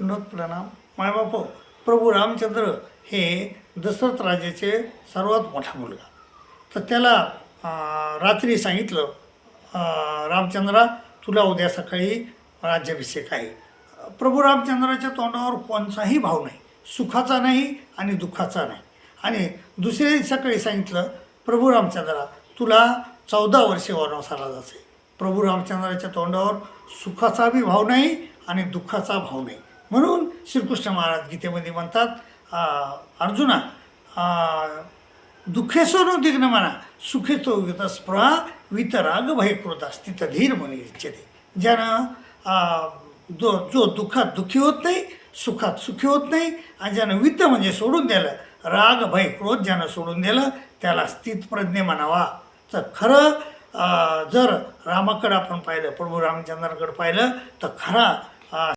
दंडवत प्रणाम. मायबाप प्रभू रामचंद्र हे दशरथ राजाचे सर्वात मोठा मुलगा. तर त्याला रात्री सांगितलं रामचंद्रा तुला उद्या सकाळी राज्याभिषेक आहे. प्रभू रामचंद्राच्या तोंडावर कोणताही भाव नाही सुखाचा नाही आणि दुःखाचा नाही. आणि दुसऱ्या दिवशी सकाळी सांगितलं प्रभू रामचंद्रा तुला चौदा वर्षे वनवासाला जायचे प्रभू रामचंद्राच्या तोंडावर सुखाचा बी भाव नाही आणि दुःखाचा भाव नाही. म्हणून श्रीकृष्ण महाराज गीतेमध्ये म्हणतात अर्जुना दुःखेसोनो दिग्न म्हणा सुखेतो स्पृहा वितराग भयकृत तिथं धीर म्हणून इच्छते. ज्यानं जो जो दुःखात दुःखी होत नाही सुखात सुखी होत नाही आणि ज्यानं वित्त म्हणजे सोडून दिलं राग भय क्रोध ज्यानं सोडून दिलं त्याला स्थितप्रज्ञ म्हणावा. तर खरं जर रामाकडं आपण पाहिलं प्रभू रामचंद्रांकडं पाहिलं तर खरा